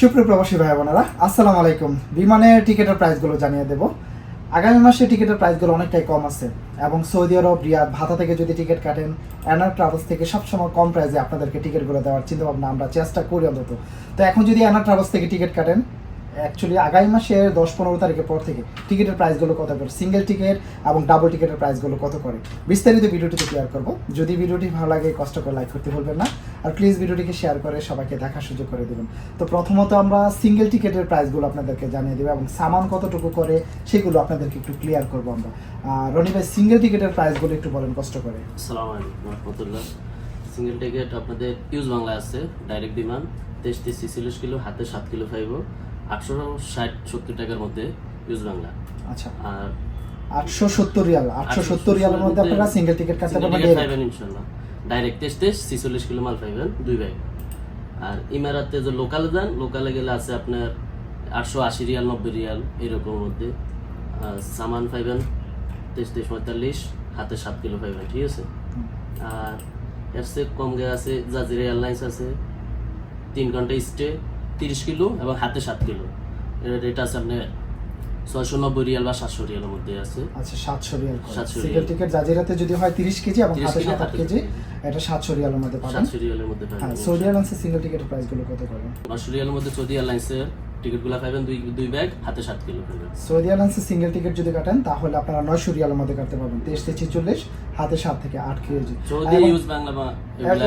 সুপ্রিয় প্রবাসী ভাই বোনেরা আসসালামু আলাইকুম। বিমানের টিকিটের প্রাইসগুলো জানিয়ে দেব। আগামী মাসে টিকিটের প্রাইসগুলো অনেকটাই কম আছে এবং সৌদি আরব, রিয়াদ, ভাতা থেকে যদি টিকিট কাটেন অ্যানার ট্রাভেলস থেকে সবসময় কম প্রাইসে আপনাদেরকে টিকিটগুলো দেওয়ার চিন্তা ভাবনা আমরা চেষ্টা করি অন্তত। তো এখন যদি অ্যানার ট্রাভেলস থেকে টিকিট কাটেন অ্যাকচুয়ালি আগামী মাসের দশ পনেরো তারিখের পর থেকে টিকিটের প্রাইসগুলো কত করে? সিঙ্গেল টিকিট এবং ডাবল টিকিটের প্রাইসগুলো কত করে? বিস্তারিত ভিডিওটিতে ক্লিয়ার করব। যদি ভিডিওটি ভালো লাগে, কষ্ট করে লাইক করতে ভুলবেন না। আর প্লিজ ভিডিওটিকে শেয়ার করে সবাইকে দেখার সুযোগ করে দেবেন। তো প্রথমত আমরা সিঙ্গেল টিকিটের প্রাইসগুলো আপনাদেরকে জানিয়ে দেবো এবং সামান কতটুকু করে সেগুলো আপনাদেরকে একটু ক্লিয়ার করব আমরা। রনি ভাই সিঙ্গেল টিকিটের প্রাইসগুলো একটু বলেন কষ্ট করে। আসসালামু আলাইকুম রহমতুল্লাহ। সিঙ্গেল টিকিট আপনাদের ইউজ বাংলা আছে ডাইরেক্ট বিমান তেইশ তেইশ ছিচল্লিশ কিলো হাতে সাত কিলো ফাইব আটশো ষাট সত্তর টাকার মধ্যে ইউজ বাংলা। আচ্ছা। আর আটশো সত্তর রিয়াল আটশো সত্তর রিয়ালের মধ্যে আপনারা সিঙ্গেল টিকিট কাটতে পারবেন ইনশাল্লাহ। ডাইরেক্ট তেইশ ছিচল্লিশ কিলো মাল পাইবেন দুই ব্যাগ আর ইমারাতে যে লোকালে যান লোকালে গেলে আছে আপনার আটশো আশি রিয়াল নব্বই রিয়াল এরকম মধ্যে। সামান পাইবেন তেইশ তেইশ পঁয়তাল্লিশ হাতে সাত কিলো পাইবেন ঠিক আছে? আর এর চেয়ে কম গে আছে জাজিরা এয়ারলাইন্স আছে তিন ঘণ্টা স্টে তিরিশ কিলো এবং হাতে সাত কিলো। এর রেট আছে আপনার ছয়শো নব্বই রিয়াল বা সাতশো রিয়ালের মধ্যে আছে। আচ্ছা সাতশো রিয়াল 700 সিঙ্গেল রিয়াল। টিকিট জাজিরাতে যদি হয় তিরিশ কেজি এবং হাতে সাত কেজি। এটা সাতশো রিয়ালের মধ্যে পাবেন। সাতশো রিয়ালের মধ্যে হ্যাঁ সৌদি এয়ারলাইন্সের সিঙ্গেল টিকিটের প্রাইসগুলো কত পাবেন রিয়ালের মধ্যে সৌদি এয়ারলাইন্সের টিকিটগুলো পাইবেন দুই দুই ব্যাগ হাতে কিলো সৌদি এয়ারলাইন্সের সিঙ্গেল টিকিট যদি কাটেন তাহলে আপনারা নয়শো রিয়ালের মধ্যে কাটতে পারবেন। তেইশ থেকে ছেচল্লিশ হাতে সাত থেকে কেজি সৌদি ইউজ বাংলা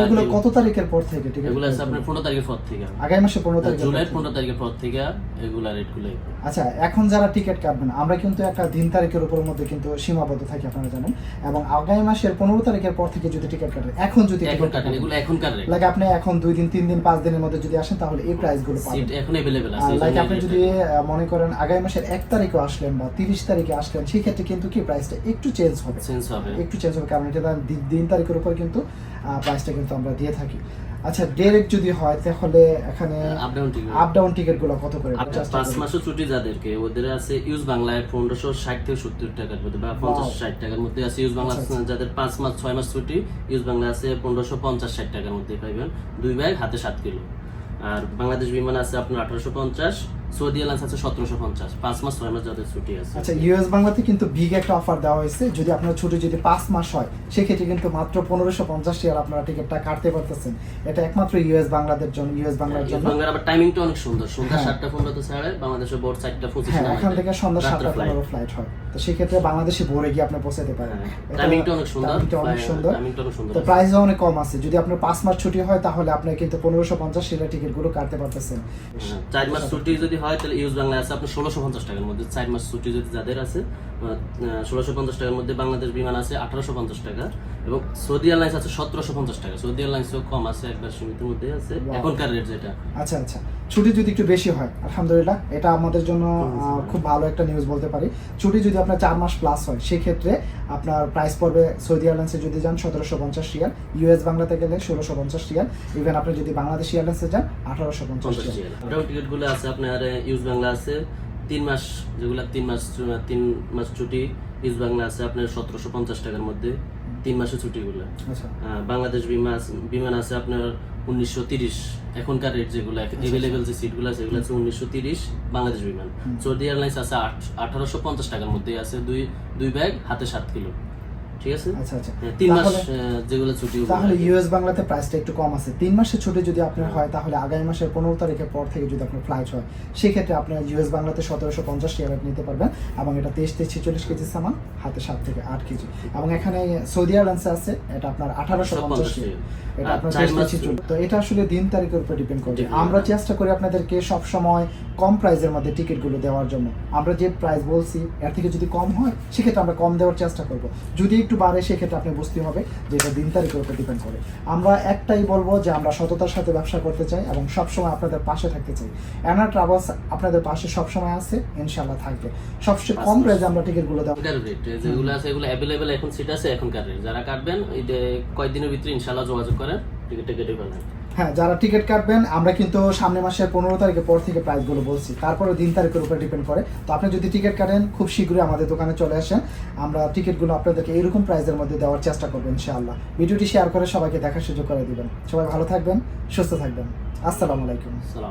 এগুলো কত তারিখের পর থেকে টিকিট এগুলো আছে আপনার পনেরো তারিখের পর থেকে। আগামী মাসে পনেরো তারিখ জুলাই পনেরো তারিখের পর থেকে এগুলা রেটগুলো আচ্ছা এখন যারা টিকিট কাটবেন আমরা কিন্তু একটা দিন তারিখের উপর মধ্যে কিন্তু সীমাবদ্ধ থাকি আপনারা জানেন। এবং আগামী মাসের পনেরো তারিখের পর থেকে যদি টিকিট কাটেন এখন যদি এখন টিকিট কাটেন কাটেন এগুলো এখনকার রেট লাইক আপনি এখন দুই দিন তিন দিন পাঁচ দিনের মধ্যে যদি আসেন তাহলে এই প্রাইস গুলো পাবেন সিট এখন अवेलेबल আছে লাইক আপনি যদি আহ, মনে করেন আগামী মাসের এক তারিখে আসলেন বা তিরিশ তারিখে আসলেন সেই ক্ষেত্রে কিন্তু কি প্রাইসটা একটু চেঞ্জ হবে চেঞ্জ হবে একটু চেঞ্জ হবে কারণ এটা তার দি- দিন তারিখের উপর কিন্তু প্রাইসটা কিন্তু আমরা দিয়ে থাকি আচ্ছা ডাইরেক্ট যদি হয় তাহলে এখানে up down ticket up down ticket গুলো কত করে আপনার Just পাঁচ বলুন। মাসের ছুটি যাদেরকে ওদের আছে ইউজ বাংলায় পনেরোশো ষাট থেকে সত্তর টাকার মধ্যে বা পঞ্চাশ ষাট টাকার মধ্যে আছে ইউজ বাংলা আচ্ছা, যাদের পাঁচ মাস ছয় মাস ছুটি ইউজ বাংলা আছে পনেরোশো পঞ্চাশ ষাট টাকার মধ্যে পাইবেন। দুই ব্যাগ, হাতে সাত কিলো। আর বাংলাদেশ বিমান আছে আপনার আঠারোশো পঞ্চাশ সৌদি এয়ারলাইন্স আছে সতেরোশো পঞ্চাশ পাঁচ মাস ছয় মাস যাদের ছুটি আছে। আচ্ছা ইউএস বাংলাতে কিন্তু বিগ একটা অফার দেওয়া হয়েছে। যদি আপনার ছুটি যদি পাঁচ মাস হয় সেক্ষেত্রে কিন্তু মাত্র পনেরোশো পঞ্চাশ আপনারা টিকিটটা কাটতে পারতেছেন। এটা একমাত্র ইউএস বাংলাদের জন্য ইউএস বাংলার জন্য। বাংলার আবার টাইমিংটা অনেক সুন্দর। সন্ধ্যা হ্যাঁ। সাতটা পনেরোতে ছাড়ে বাংলাদেশে ভোর চারটা পঁচিশ হ্যাঁ এখান থেকে সন্ধ্যা সাতটা পনেরো ফ্লাইট হয়। তো সেক্ষেত্রে বাংলাদেশে ভোরে গিয়ে আপনি পৌঁছাতে পারেন। হ্যাঁ, টাইমিংটা অনেক সুন্দর। টাইমিংটা অনেক সুন্দর। তো আছে। প্রাইসও অনেক কম আছে। যদি আপনার পাঁচ মাস ছুটি হয় তাহলে আপনি কিন্তু পনেরোশো পঞ্চাশ টিকিটগুলো কাটতে পারতেছেন। হ্যাঁ, চার মাস ছুটি যদি হয়, তাহলে ইউজ বাংলা আছে আপনার ষোলোশো পঞ্চাশ টাকার মধ্যে। চার মাস ছুটি যদি যাদের আছে ষোলোশো পঞ্চাশ টাকার মধ্যে বাংলাদেশ বিমান আছে আঠারোশো পঞ্চাশ টাকা এবং সৌদি এয়ারলাইন্স আছে সতেরোশো পঞ্চাশ টাকা। সৌদি এয়ারলাইন্সও কম আছে একবার সীমিতের মধ্যে আছে। এখনকার রেট যেটা। আচ্ছা আচ্ছা। ছুটি যদি একটু বেশি হয় আলহামদুলিল্লাহ এটা আমাদের জন্য খুব ভালো একটা নিউজ বলতে পারি। ছুটি যদি আপনার চার মাস প্লাস হয় সেক্ষেত্রে আপনার প্রাইস পড়বে সৌদি এয়ারলাইন্সে যদি যান সতেরোশো পঞ্চাশ রিয়াল ইউএস বাংলাতে গেলে ষোলোশো পঞ্চাশ রিয়াল ইভেন আপনি যদি বাংলাদেশ এয়ারলাইন্সে যান আঠারোশো পঞ্চাশ রিয়াল। ওটাও টিকিটগুলো আছে আপনার ইউজ বাংলা আছে তিন মাস যেগুলো তিন মাস তিন মাস ছুটি ইউজ বাংলা আছে আপনার সতেরোশো পঞ্চাশ টাকার মধ্যে তিন মাসের ছুটিগুলো। গুলো বাংলাদেশ বিমান আছে- বিমান আছে আপনার উনিশশো তিরিশ। এখনকার রেট যেগুলো এভেলেবেল যে সিটগুলো আছে এগুলো আছে উনিশশো তিরিশ বাংলাদেশ বিমান। সৌদি এয়ারলাইন্স আছে আঠারোশো পঞ্চাশ টাকার মধ্যে আছে দুই দুই ব্যাগ হাতে সাত কিলো ঠিক আছে? আচ্ছা আচ্ছা। হ্যাঁ, তিন মাস তাহলে- যেগুলো ছুটি তাহলে ইউএস বাংলাতে প্রাইসটা একটু কম আছে। তিন মাসের ছুটি যদি আপনার হয় তাহলে আগামী মাসের পনেরো তারিখের পর থেকে যদি আপনার ফ্লাইট হয় সেক্ষেত্রে আপনার ইউএস বাংলাতে সতেরোশো পঞ্চাশ টিয়ারেট নিতে পারবেন। এবং এটা তেইশ ছেচল্লিশ কেজি সামান হাতে সাত থেকে আট কেজি। এবং এখানে সৌদি এয়ারলাইন্সে আছে এটা আপনার আঠারোশো পঞ্চাশ এটা আপনার তেইশ ছেচল্লিশ। তো এটা আসলে দিন তারিখের উপর ডিপেন্ড করবে আমরা চেষ্টা করি আপনাদেরকে সব সময় কম প্রাইসের মধ্যে টিকিটগুলো দেওয়ার জন্য। আমরা যে প্রাইস বলছি এর থেকে যদি কম হয় সেক্ষেত্রে আমরা কম দেওয়ার চেষ্টা করব। যদি একটু বাড়ে সেক্ষেত্রে আপনি বুঝতে হবে যে এটা দিন তারিখের উপর ডিপেন্ড করে। আমরা একটাই বলব যে আমরা সততার সাথে ব্যবসা করতে চাই এবং সবসময় আপনাদের পাশে থাকতে চাই। অ্যানা ট্রাভেলস আপনাদের পাশে সবসময় আছে ইনশাল্লাহ থাকবে। সবচেয়ে কম প্রাইসে আমরা টিকিটগুলো দেবো। যেগুলো আছে এগুলো অ্যাভেলেবেল এখন সিট আছে এখনকার যারা কাটবেন কয়েকদিনের ভিতরে ইনশাল্লাহ যোগাযোগ করেন। হ্যাঁ যারা টিকিট কাটবেন আমরা কিন্তু সামনের মাসের পনেরো তারিখের পর থেকে প্রাইসগুলো বলছি। তারপরে দিন তারিখের উপরে ডিপেন্ড করে। তো আপনি যদি টিকিট কাটেন খুব শীঘ্রই আমাদের দোকানে চলে আসেন। আমরা টিকিটগুলো আপনাদেরকে এরকম প্রাইসের মধ্যে দেওয়ার চেষ্টা করব ইনশাআল্লাহ। ভিডিওটি শেয়ার করে সবাইকে দেখার সুযোগ করে দেবেন। সবাই ভালো থাকবেন সুস্থ থাকবেন। আসসালামু আলাইকুম। সালাম।